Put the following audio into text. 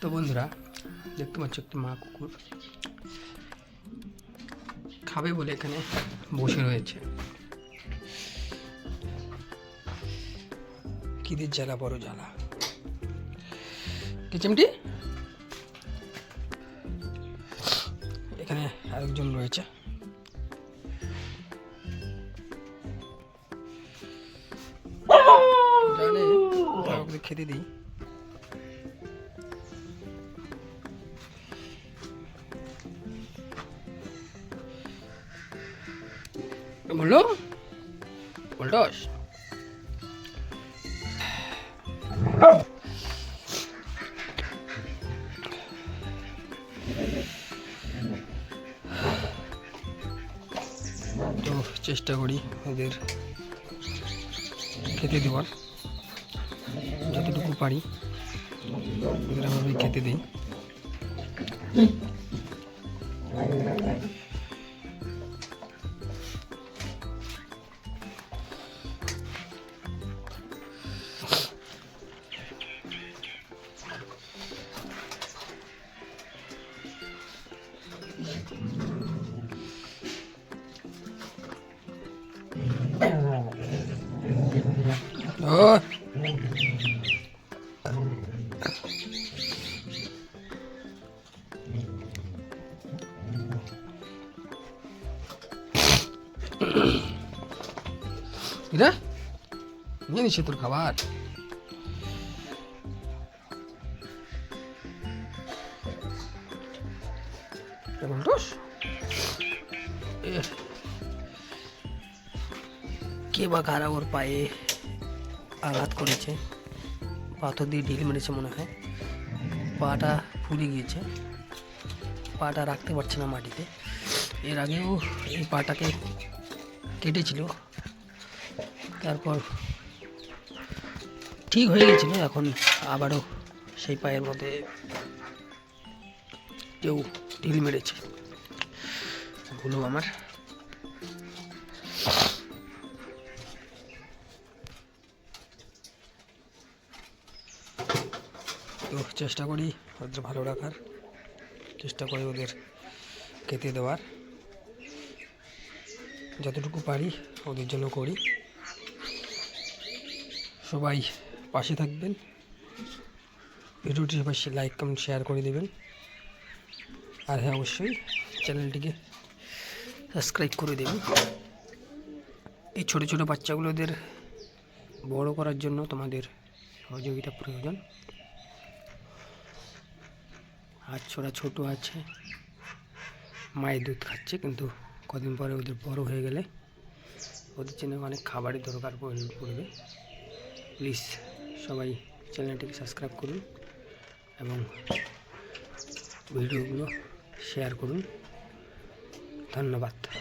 তো বন্ধুরা, দেখতে পাচ্ছ একটা মা কুকুর খাবে বলে এখানে বসে রয়েছে। কিদের জ্বালা, বড় জ্বালা। কি চিমটি? এখানে আরেকজন রয়েছে। খেতে দিই। বলল? বলটস? তো চেষ্টা করি ওদের খেতে দেওয়ার। যতটুকু পারি ওদের আমি খেতে দিই। ও এটা নিয়ে নিচ্ছে তোর খাবার বলটোস কে বা কারা ওর পায়ে আঘাত করেছে। পাথর দিয়ে ঢিল মেরেছে মনে হয়। পাটা ফুলে গিয়েছে। পাটা রাখতে পারছে না মাটিতে। এর আগেও এই পাটাকে কেটেছিল। তারপর ঠিক হয়ে গেছিল এখন আবারও সেই পায়ের মধ্যে কেউ ঢিল মেরেছে। ভুলো আমার। তো চেষ্টা করি ওদের ভালো রাখার। চেষ্টা করি ওদের খেতে দেওয়ার। যতটুকু পারি ওদের জন্য করি। সবাই পাশে থাকবেন। ভিডিওটি সবাই লাইক কমেন্ট শেয়ার করে দেবেন। আর হ্যাঁ অবশ্যই চ্যানেলটিকে সাবস্ক্রাইব করে দেবেন। এই ছোটো ছোটো বাচ্চাগুলোদের বড় করার জন্য তোমাদের সহযোগিতা প্রয়োজন। হাত ছোড়া ছোটো আছে। মায়ের দুধ খাচ্ছে, কিন্তু কদিন পরে ওদের বড় হয়ে গেলে ওদের জন্য অনেক খাবারের দরকার পড়- পড়বে। প্লিজ সবাই চ্যানেলটিকে সাবস্ক্রাইব করুন এবং ভিডিওগুলো শেয়ার করুন। ধন্যবাদ।